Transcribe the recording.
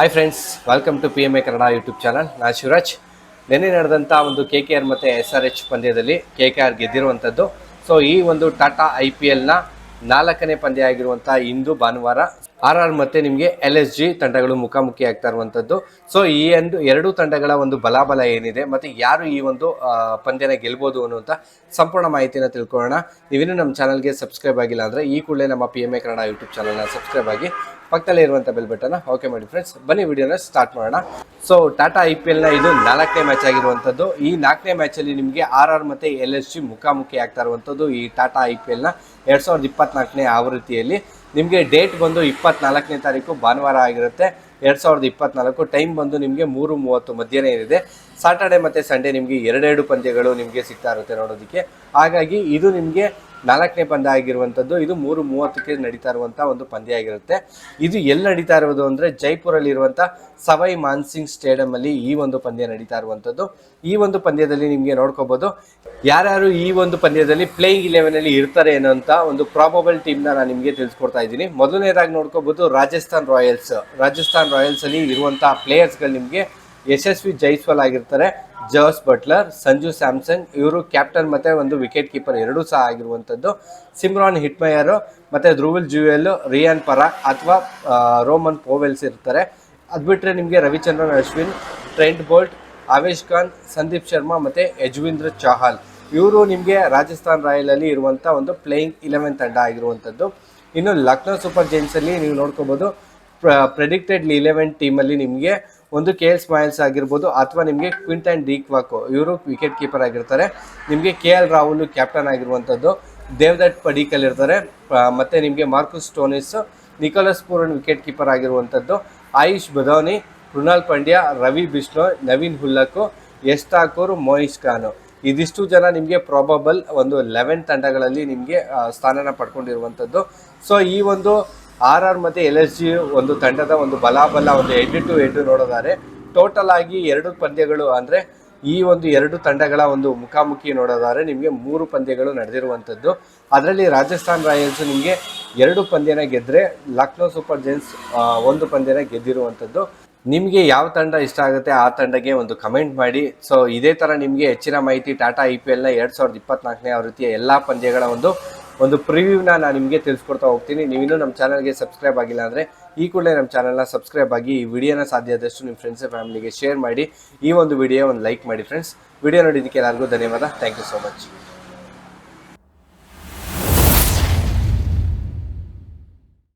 Hi friends welcome to P M A Kannada YouTube channel ನಾನು ಶಿವರಾಜ್. ನಿನ್ನೆ ನಡೆದಂಥ ಒಂದು ಕೆ ಕೆ ಆರ್ ಮತ್ತು ಎಸ್ ಆರ್ ಎಚ್ ಪಂದ್ಯದಲ್ಲಿ ಕೆ ಕೆ ಆರ್ ಗೆದ್ದಿರುವಂಥದ್ದು ಸೊ ಈ ಒಂದು ಟಾಟಾ ಐ ಪಿ ಎಲ್ನ ನಾಲ್ಕನೇ ಪಂದ್ಯ ಆಗಿರುವಂಥ ಇಂದು ಭಾನುವಾರ ಆರ್ ಆರ್ ಮತ್ತೆ ನಿಮಗೆ ಎಲ್ ಎಸ್ ಜಿ ತಂಡಗಳು ಮುಖಾಮುಖಿ ಆಗ್ತಾ ಇರುವಂಥದ್ದು ಸೊ ಈ ಒಂದು ಎರಡು ತಂಡಗಳ ಒಂದು ಬಲಾಬಲ ಏನಿದೆ, ಮತ್ತು ಯಾರು ಈ ಒಂದು ಪಂದ್ಯನ ಗೆಲ್ಬೋದು ಅನ್ನುವಂಥ ಸಂಪೂರ್ಣ ಮಾಹಿತಿನ ತಿಳ್ಕೊಳ್ಳೋಣ. ನೀವಿನ್ನೂ ನಮ್ಮ ಚಾನಲ್ಗೆ ಸಬ್ಸ್ಕ್ರೈಬ್ ಆಗಿಲ್ಲ ಅಂದರೆ ಈ ಕೂಡಲೇ ನಮ್ಮ P M A Kannada YouTube ಚಾನಲ್ನ ಸಬ್ಸ್ಕ್ರೈಬ್ ಆಗಿ ಪಕ್ಕದಲ್ಲೇ ಇರುವಂಥ ಬೆಲ್ ಬಟನ್ನ ಓಕೆ ಮಾಡಿ ಫ್ರೆಂಡ್ಸ್ ಬನ್ನಿ ವಿಡಿಯೋನ ಸ್ಟಾರ್ಟ್ ಮಾಡೋಣ. ಸೊ ಟಾಟಾ ಐ ಪಿ ಎಲ್ನ ಇದು ನಾಲ್ಕನೇ ಮ್ಯಾಚ್ ಆಗಿರುವಂಥದ್ದು ಈ ನಾಲ್ಕನೇ ಮ್ಯಾಚಲ್ಲಿ ನಿಮಗೆ ಆರ್ ಆರ್ ಮತ್ತು ಎಲ್ ಎಸ್ ಜಿ ಮುಖಾಮುಖಿ ಆಗ್ತಾ ಇರುವಂಥದ್ದು ಈ ಟಾಟಾ ಐ ಪಿ ಎಲ್ನ ಎರಡು ಸಾವಿರದ ಇಪ್ಪತ್ನಾಲ್ಕನೇ ಆವೃತ್ತಿಯಲ್ಲಿ. ನಿಮಗೆ ಡೇಟ್ ಬಂದು ಇಪ್ಪತ್ನಾಲ್ಕನೇ ತಾರೀಕು ಭಾನುವಾರ ಆಗಿರುತ್ತೆ. ಎರಡು ಸಾವಿರದ ಇಪ್ಪತ್ನಾಲ್ಕು ಟೈಮ್ ಬಂದು ನಿಮಗೆ ಮೂರು ಮೂವತ್ತು ಮಧ್ಯಾಹ್ನ ಏನಿದೆ. ಸಾಟರ್ಡೆ ಮತ್ತು ಸಂಡೇ ನಿಮಗೆ ಎರಡೆರಡು ಪಂದ್ಯಗಳು ನಿಮಗೆ ಸಿಗ್ತಾ ಇರುತ್ತೆ ನೋಡೋದಕ್ಕೆ. ಹಾಗಾಗಿ ಇದು ನಿಮಗೆ ನಾಲ್ಕನೇ ಪಂದ್ಯ ಆಗಿರುವಂಥದ್ದು ಇದು ಮೂರು ಮೂವತ್ತಕ್ಕೆ ನಡೀತಾ ಇರುವಂಥ ಒಂದು ಪಂದ್ಯ ಆಗಿರುತ್ತೆ. ಇದು ಎಲ್ಲಿ ನಡೀತಾ ಇರುವುದು ಅಂದರೆ ಜೈಪುರಲ್ಲಿ ಇರುವಂಥ ಸವೈ ಮಾನ್ಸಿಂಗ್ ಸ್ಟೇಡಿಯಂ ಅಲ್ಲಿ ಈ ಒಂದು ಪಂದ್ಯ ನಡೀತಾ ಇರುವಂಥದ್ದು ಈ ಒಂದು ಪಂದ್ಯದಲ್ಲಿ ನಿಮಗೆ ನೋಡ್ಕೋಬಹುದು ಯಾರ್ಯಾರು ಈ ಒಂದು ಪಂದ್ಯದಲ್ಲಿ ಪ್ಲೇಯಿಂಗ್ ಇಲೆವೆನ್ ಅಲ್ಲಿ ಇರ್ತಾರೆ ಅನ್ನೋಂಥ ಒಂದು ಪ್ರಾಬಬಲ್ ಟೀಮ್ನ ನಾನು ನಿಮಗೆ ತಿಳಿಸ್ಕೊಡ್ತಾ ಇದ್ದೀನಿ. ಮೊದಲನೇದಾಗಿ ನೋಡ್ಕೋಬಹುದು ರಾಜಸ್ಥಾನ್ ರಾಯಲ್ಸ್. ರಾಜಸ್ಥಾನ್ ರಾಯಲ್ಸ್ ಅಲ್ಲಿ ಇರುವಂಥ ಪ್ಲೇಯರ್ಸ್ಗಳು ನಿಮಗೆ ಯಶಸ್ವಿ ಜೈಸ್ವಾಲ್ ಆಗಿರ್ತಾರೆ. ಜೋಸ್ ಬಟ್ಲರ್, ಸಂಜು ಸ್ಯಾಮ್ಸನ್, ಇವರು ಕ್ಯಾಪ್ಟನ್ ಮತ್ತೆ ಒಂದು ವಿಕೆಟ್ ಕೀಪರ್ ಎರಡೂ ಸಹ ಆಗಿರುವಂಥದ್ದು ಸಿಮ್ರಾನ್ ಹಿಟ್ಮಯರು ಮತ್ತೆ ಧ್ರುವಲ್ ಜುವೆಲ್, ರಿಯಾನ್ ಪರಾಗ್ ಅಥವಾ ರೋಮನ್ ಪೋವೆಲ್ಸ್ ಇರ್ತಾರೆ. ಅದು ಬಿಟ್ಟರೆ ನಿಮಗೆ ರವಿಚಂದ್ರನ್, ಅಶ್ವಿನ್, ಟ್ರೆಂಟ್ ಬೋಲ್ಟ್, ಆವೇಶ್ ಖಾನ್, ಸಂದೀಪ್ ಶರ್ಮಾ ಮತ್ತು ಯಜ್ವೀಂದ್ರ ಚಹಲ್ ಇವರು ನಿಮಗೆ ರಾಜಸ್ಥಾನ್ ರಾಯಲಲ್ಲಿ ಇರುವಂಥ ಒಂದು ಪ್ಲೇಯಿಂಗ್ ಇಲೆವೆನ್ ತಂಡ ಆಗಿರುವಂಥದ್ದು ಇನ್ನು ಲಕ್ನೋ ಸೂಪರ್ ಜೈನ್ಸಲ್ಲಿ ನೀವು ನೋಡ್ಕೋಬೋದು. ಪ್ರೆಡಿಕ್ಟೆಡ್ ಇಲೆವೆನ್ ಟೀಮಲ್ಲಿ ನಿಮಗೆ ಒಂದು ಕೆ ಎಲ್ ಸ್ಮೈಲ್ಸ್ ಆಗಿರ್ಬೋದು ಅಥವಾ ನಿಮಗೆ ಕ್ವಿಂಟನ್ ಡಿ ವಾಕು ಇವರು ವಿಕೆಟ್ ಕೀಪರ್ ಆಗಿರ್ತಾರೆ. ನಿಮಗೆ ಕೆ ಎಲ್ ರಾಹುಲ್ ಕ್ಯಾಪ್ಟನ್ ಆಗಿರುವಂಥದ್ದು. ದೇವದತ್ ಪಡೀಕಲ್ ಇರ್ತಾರೆ. ಮತ್ತು ನಿಮಗೆ Marcus Stoinis Nicholas Pooran wicket keeper ಆಗಿರುವಂಥದ್ದು. ಆಯುಷ್ ಬದೌನಿ ಕೃಣಾಲ್ ಪಾಂಡ್ಯ, ರವಿ ಬಿಷ್ಣು ನವೀನ್ ಹುಲ್ಲಕ್ಕು, ಯಶ್ ಠಾಕೂರ್, ಮೋಹಿಶ್ ಖಾನು. ಇದಿಷ್ಟು ಜನ ನಿಮಗೆ ಪ್ರಾಬಬಲ್ ಒಂದು ಲೆವೆನ್ ತಂಡಗಳಲ್ಲಿ ನಿಮಗೆ ಸ್ಥಾನನ ಪಡ್ಕೊಂಡಿರುವಂಥದ್ದು. ಸೊ ಈ ಒಂದು ಆರ್ ಆರ್ ಮತ್ತು ಎಲ್ ಎಸ್ ಜಿ ಒಂದು ತಂಡದ ಒಂದು ಬಲಾಬಲ ಒಂದು ಹೆಡ್ ಟು ಹೆಡ್ ನೋಡೋದಾದ್ರೆ ಟೋಟಲ್ ಆಗಿ ಎರಡು ಪಂದ್ಯಗಳು ಅಂದರೆ ಈ ಒಂದು ಎರಡು ತಂಡಗಳ ಒಂದು ಮುಖಾಮುಖಿ ನೋಡೋದಾದ್ರೆ ನಿಮಗೆ ಮೂರು ಪಂದ್ಯಗಳು ನಡೆದಿರುವಂಥದ್ದು. ಅದರಲ್ಲಿ ರಾಜಸ್ಥಾನ್ ರಾಯಲ್ಸ್ ನಿಮಗೆ ಎರಡು ಪಂದ್ಯನ ಗೆದ್ದರೆ ಲಕ್ನೋ ಸೂಪರ್ ಜೈನ್ಸ್ ಒಂದು ಪಂದ್ಯನ ಗೆದ್ದಿರುವಂಥದ್ದು. ನಿಮಗೆ ಯಾವ ತಂಡ ಇಷ್ಟ ಆಗುತ್ತೆ ಆ ತಂಡಕ್ಕೆ ಒಂದು ಕಮೆಂಟ್ ಮಾಡಿ. ಸೊ ಇದೇ ಥರ ನಿಮಗೆ ಹೆಚ್ಚಿನ ಮಾಹಿತಿ ಟಾಟಾ ಐ ಪಿ ಎಲ್ನ ಎರಡು ಸಾವಿರದ ಇಪ್ಪತ್ನಾಲ್ಕನೇ ಆವೃತ್ತಿಯ ಎಲ್ಲ ಪಂದ್ಯಗಳ ಒಂದು ಒಂದು ಪ್ರಿವ್ಯೂನ ನಾನು ನಿಮಗೆ ತಿಳಿಸ್ಕೊಡ್ತಾ ಹೋಗ್ತೀನಿ. ನೀವಿನ್ನೂ ನಮ್ಮ ಚಾನಲ್ಗೆ ಸಬ್ಸ್ಕ್ರೈಬ್ ಆಗಿಲ್ಲ ಅಂದರೆ ಈ ಕೂಡಲೇ ನಮ್ಮ ಚಾನಲ್ನ ಸಬ್ಸ್ಕ್ರೈಬ್ ಆಗಿ ಈ ವಿಡಿಯೋನ ಸಾಧ್ಯ ಆದಷ್ಟು ನಿಮ್ಮ ಫ್ರೆಂಡ್ಸ್ ಫ್ಯಾಮಿಲಿಗೆ ಶೇರ್ ಮಾಡಿ ಈ ಒಂದು ವಿಡಿಯೋ ಒಂದು ಲೈಕ್ ಮಾಡಿ ಫ್ರೆಂಡ್ಸ್ ವಿಡಿಯೋ ನೋಡಿದ್ದಕ್ಕೆ ಎಲ್ಲರಿಗೂ ಧನ್ಯವಾದ. Thank you so much